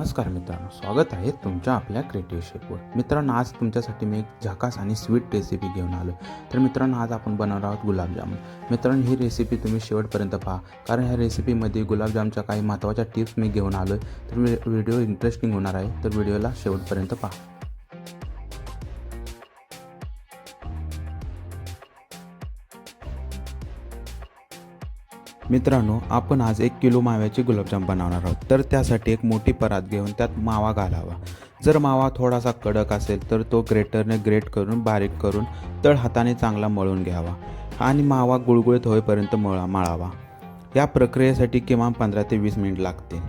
नमस्कार मित्रांनो स्वागत आहे तुमच्या आपल्या क्रिएटिव्ह शेपवर मित्रांनो आज तुमच्यासाठी मी एक झकास आणि स्वीट रेसिपी घेऊन आलो तर मित्रांनो आज आपण बनवणार आहोत गुलाबजामुन. मित्रांनो ही रेसिपी तुम्ही शेवटपर्यंत पहा. कारण ह्या रेसिपीमध्ये गुलाबजामच्या काही महत्त्वाच्या टिप्स मी घेऊन आलो आहे तर व्हिडिओ इंटरेस्टिंग होणार आहे. तर व्हिडिओला शेवटपर्यंत पहा. मित्रांनो आपण आज एक किलो माव्याचे गुलाबजाम बनवणार आहोत. तर त्यासाठी एक मोठी परात घेऊन त्यात मावा घालावा. जर मावा थोडासा कडक असेल तर तो ग्रेटरने ग्रेट करून बारीक करून तळ हाताने चांगला मळून घ्यावा आणि मावा गुळगुळीत होईपर्यंत मळा मळावा. या प्रक्रियेसाठी किमान पंधरा ते वीस मिनिट लागतील.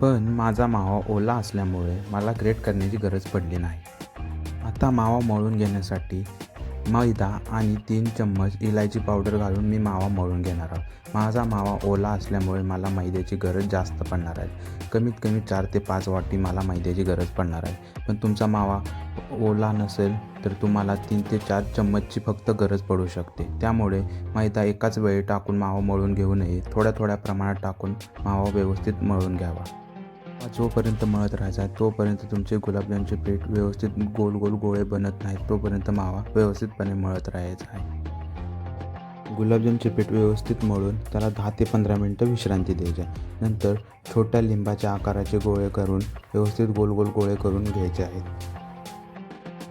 पण माझा मावा ओला असल्यामुळे मला ग्रेट करण्याची गरज पडली नाही. आता मावा मळून घेण्यासाठी मैदा आणि तीन चम्मच इलायची पावडर घालून मी मावा मळून घेणार आहोत. माझा मावा ओला असल्यामुळे मला मैद्याची गरज जास्त पडणार आहे. कमीत कमी चार ते पाच वाटी मला मैद्याची गरज पडणार आहे. पण तुमचा मावा ओला नसेल तर तुम्हाला तीन ते चार चम्मचची फक्त गरज पडू शकते. त्यामुळे मैदा एकाच वेळी टाकून मावा मळून घेऊ नये. थोड्या थोड्या प्रमाणात टाकून मावा व्यवस्थित मळून घ्यावा. जोपर्यंत मळत राहायचा तोपर्यंत तुमचे गुलाबजामचे पीठ व्यवस्थित गोल गोल गोळे बनत नाहीत तोपर्यंत मावा व्यवस्थितपणे मळत राहायचा आहे. गुलाबजामचे पीठ व्यवस्थित मळून त्याला दहा ते पंधरा मिनटं विश्रांती द्यायची नंतर छोट्या लिंबाच्या आकाराचे गोळे करून व्यवस्थित गोल गोल गोळे करून घ्यायचे आहेत.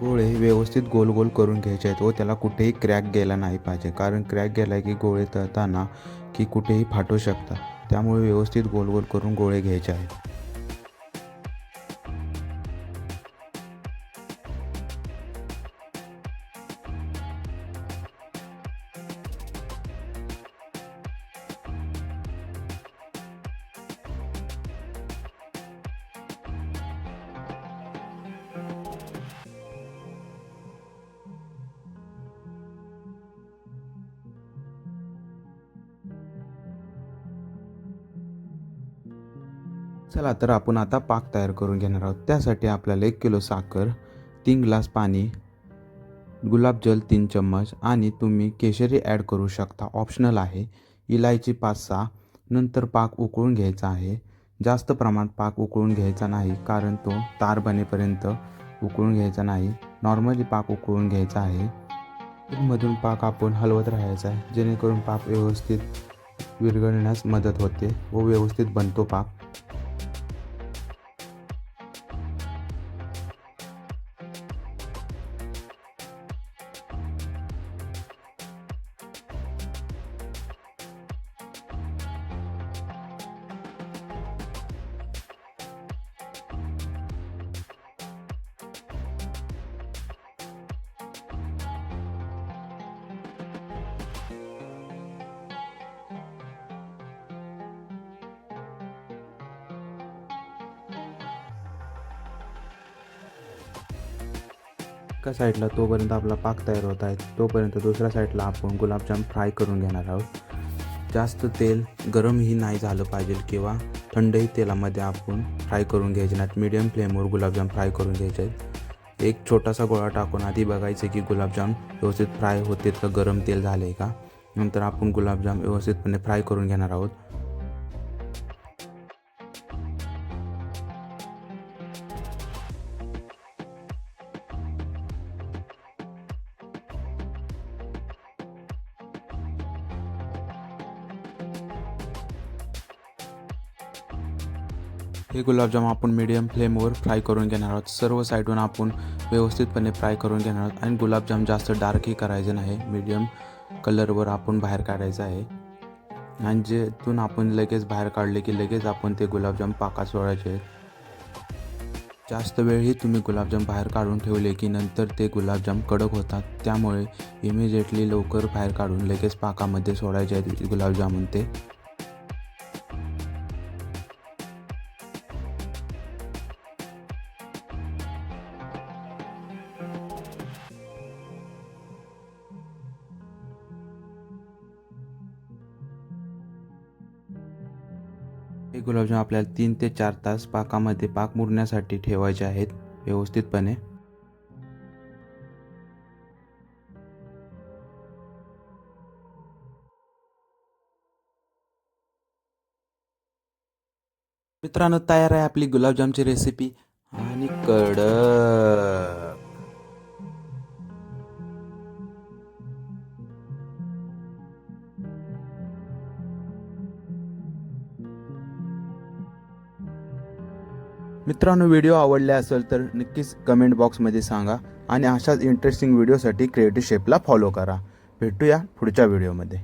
गोळे व्यवस्थित गोल गोल करून घ्यायचे आहेत व त्याला कुठेही क्रॅक गेला नाही पाहिजे कारण क्रॅक गेला की गोळे तळताना की कुठेही फाटू शकतात. त्यामुळे व्यवस्थित गोल गोल करून गोळे घ्यायचे आहेत. चला तर आपण आता पाक तयार करून घेणार आहोत. त्यासाठी आपल्याला एक किलो साखर तीन ग्लास पाणी गुलाबजल तीन चम्मच आणि तुम्ही केशरी ॲड करू शकता. ऑप्शनल आहे. इलायची पाच सहा. नंतर पाक उकळून घ्यायचा आहे. जास्त प्रमाणात पाक उकळून घ्यायचा नाही कारण तो तार बनेपर्यंत उकळून घ्यायचा नाही. नॉर्मली पाक उकळून घ्यायचा आहे. मधून पाक आपण हलवत राहायचा आहे. जेणेकरून पाक व्यवस्थित विरघळण्यास मदत होते व व्यवस्थित बनतो पाक. एका साईडला तोपर्यंत आपला पाक तयार होत आहे तोपर्यंत दुसऱ्या साईडला आपण गुलाबजाम फ्राय करून घेणार आहोत. जास्त तेल गरमही नाही झालं पाहिजे किंवा थंडही तेलामध्ये आपण फ्राय करून घ्यायचे नाहीत. मीडियम फ्लेमवर गुलाबजाम फ्राय करून घ्यायचे आहेत. एक छोटासा गोळा टाकून आधी बघायचं की गुलाबजाम व्यवस्थित फ्राय होते का गरम तेल झाले का? नंतर आपण गुलाबजाम व्यवस्थितपणे फ्राय करून घेणार आहोत. हे गुलाबजाम आपण मीडियम फ्लेमवर फ्राय करून घेणार आहोत. सर्व साईडून आपण व्यवस्थितपणे फ्राय करून घेणार आहोत. आणि गुलाबजाम जास्त डार्कही करायचे नाही. मीडियम कलरवर आपण बाहेर काढायचं आहे. आणि जेथून आपण लगेच बाहेर काढले की लगेच आपण ते गुलाबजाम पाकात सोडायचे आहेत. जास्त वेळही तुम्ही गुलाबजाम बाहेर काढून ठेवले की नंतर ते गुलाबजाम कडक होतात. त्यामुळे इमिजिएटली लवकर बाहेर काढून लगेच पाकामध्ये सोडायचे आहेत गुलाबजामून ते. हे गुलाबजाम आपल्याला तीन ते चार तास पाकामध्ये पाक मुरण्यासाठी ठेवायचे आहेत व्यवस्थितपणे. मित्रांनो तयार आहे आपली गुलाबजामची रेसिपी आणि कडक. मित्रांनो व्हिडिओ आवडले असेल तर नक्कीच कमेंट बॉक्समध्ये सांगा आणि अशाच इंटरेस्टिंग व्हिडिओसाठी क्रिएटिव्ह शेपला फॉलो करा. भेटूया पुढच्या व्हिडिओमध्ये